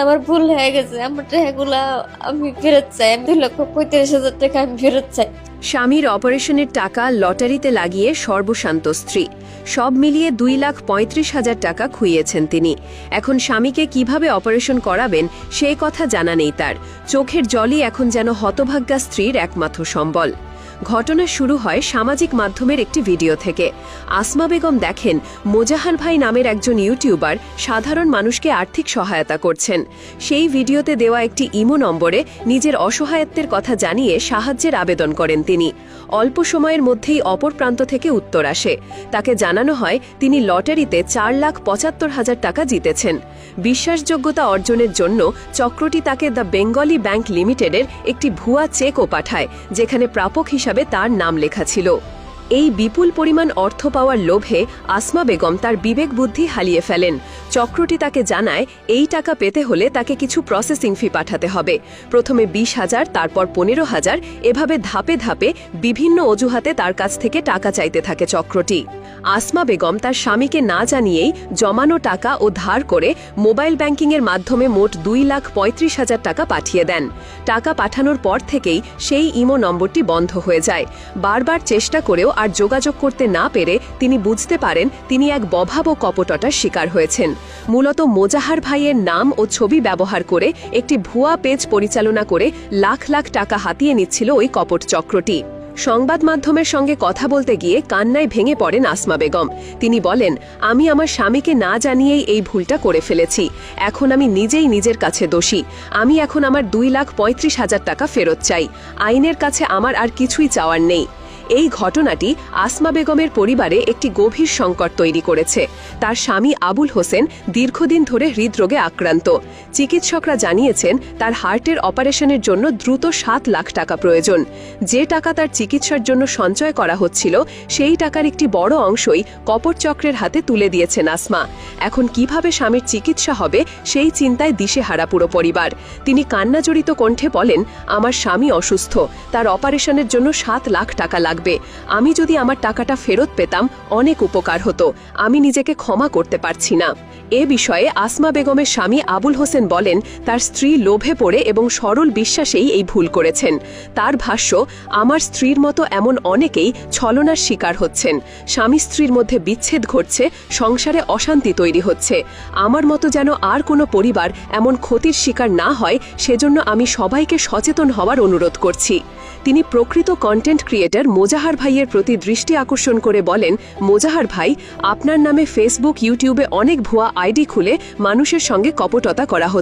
আমার ভুল হয়ে গেছে, আমার টাকাগুলা আমি ফেরত চাই, আমি দুই লক্ষ পঁয়ত্রিশ হাজার টাকা আমি ফেরত চাই। স্বামীর অপারেশনের টাকা লটারিতে লাগিয়ে সর্বশান্ত স্ত্রী। সব মিলিয়ে দুই লাখ পঁয়ত্রিশ হাজার টাকা খুইয়েছেন তিনি। এখন স্বামীকে কীভাবে অপারেশন করাবেন, সে কথা জানা নেই তার। চোখের জলই এখন যেন হতভাগ্যা স্ত্রীর একমাত্র সম্বল। ঘটনা শুরু হয় সামাজিক মাধ্যমের একটি ভিডিও থেকে। আসমা বেগম দেখেন, মোজাহার ভাই নামের একজন ইউটিউবার সাধারণ মানুষকে আর্থিক সহায়তা করছেন। সেই ভিডিওতে দেওয়া একটি ইমো নম্বরে নিজের অসহায়ত্বের কথা জানিয়ে সাহায্যের আবেদন করেন তিনি। অল্প সময়ের মধ্যেই অপর প্রান্ত থেকে উত্তর আসে। তাকে জানানো হয়, তিনি লটারিতে চার লাখ পঁচাত্তর হাজার টাকা জিতেছেন। বিশ্বাসযোগ্যতা অর্জনের জন্য চক্রটি তাকে দ্য বেঙ্গলি ব্যাংক লিমিটেডের একটি ভুয়া চেকও পাঠায়, যেখানে প্রাপক হিসাবে তার নাম লেখা ছিল। এই বিপুল পরিমাণ অর্থ পাওয়ার লোভে আসমা বেগম তার বিবেক বুদ্ধি হারিয়ে ফেলেন। চক্রটি তাকে জানায়, এই টাকা পেতে হলে তাকে কিছু প্রসেসিং ফি পাঠাতে হবে। প্রথমে বিশ হাজার, তারপর পনেরো হাজার, এভাবে ধাপে ধাপে বিভিন্ন অজুহাতে তার কাছ থেকে টাকা চাইতে থাকে চক্রটি। আসমা বেগম তার স্বামীকে না জানিয়েই জমানো টাকা ও ধার করে মোবাইল ব্যাংকিংয়ের মাধ্যমে মোট দুই লাখ পঁয়ত্রিশ হাজার টাকা পাঠিয়ে দেন। টাকা পাঠানোর পর থেকেই সেই ইমো নম্বরটি বন্ধ হয়ে যায়। বারবার চেষ্টা করেও আর যোগাযোগ করতে না পেরে তিনি বুঝতে পারেন তিনি এক বভাব ও কপটটার শিকার হয়েছেন। মূলত মোজাহার ভাইয়ের নাম ও ছবি ব্যবহার করে একটি ভুয়া পেজ পরিচালনা করে লাখ লাখ টাকা হাতিয়ে নিচ্ছিল ওই কপট চক্রটি। সংবাদ মাধ্যমের সঙ্গে কথা বলতে গিয়ে কান্নায় ভেঙে পড়েন আসমা বেগম। তিনি বলেন, আমি আমার স্বামীকে না জানিয়েই এই ভুলটা করে ফেলেছি। এখন আমি নিজেই নিজের কাছে দোষী। আমি এখন আমার দুই লাখ পঁয়ত্রিশ হাজার টাকা ফেরত চাই। আইনের কাছে আমার আর কিছুই চাওয়ার নেই। এই ঘটনাটি আসমা বেগমের পরিবারে একটি গভীর সংকট তৈরি করেছে। তার স্বামী আবুল হোসেন দীর্ঘদিন ধরে হৃদরোগে আক্রান্ত। চিকিৎসকরা জানিয়েছেন, তার হার্টের অপারেশনের জন্য দ্রুত সাত লাখ টাকা প্রয়োজন। যে টাকা তার চিকিৎসার জন্য সঞ্চয় করা হচ্ছিল, সেই টাকার একটি বড় অংশই কপট চক্রের হাতে তুলে দিয়েছেন আসমা। এখন কীভাবে স্বামীর চিকিৎসা হবে, সেই চিন্তায় দিশেহারা পুরো পরিবার। তিনি কান্নাজড়িত কণ্ঠে বলেন, আমার স্বামী অসুস্থ। তার অপারেশনের জন্য সাত লাখ টাকা লাগবে। আমি যদি আমার টাকাটা ফেরত পেতাম, অনেক উপকার হতো। আমি নিজেকে ক্ষমা করতে পারছি না। এ বিষয়ে আসমা বেগমের স্বামী আবুল হোসেন বলেন, তার স্ত্রী লোভে পড়ে এবং সরল বিশ্বাসেই এই ভুল করেছেন। তার ভাষ্য, আমার স্ত্রীর মতো এমন অনেকেই ছলনার শিকার হচ্ছেন। স্বামী স্ত্রীর মধ্যে বিচ্ছেদ ঘটছে, সংসারে অশান্তি তৈরি হচ্ছে। আমার মতো যেন আর কোনো পরিবার এমন ক্ষতির শিকার না হয়, সেজন্য আমি সবাইকে সচেতন হওয়ার অনুরোধ করছি। তিনি প্রকৃত কন্টেন্ট ক্রিয়েটর মোজাহার ভাইয়ের প্রতি দৃষ্টি আকর্ষণ করে বলেন, মোজাহার ভাই, আপনার নামে ফেসবুক ইউটিউবে অনেক ভুয়া আইডি খুলে মানুষের সঙ্গে কপটতা করা হচ্ছে।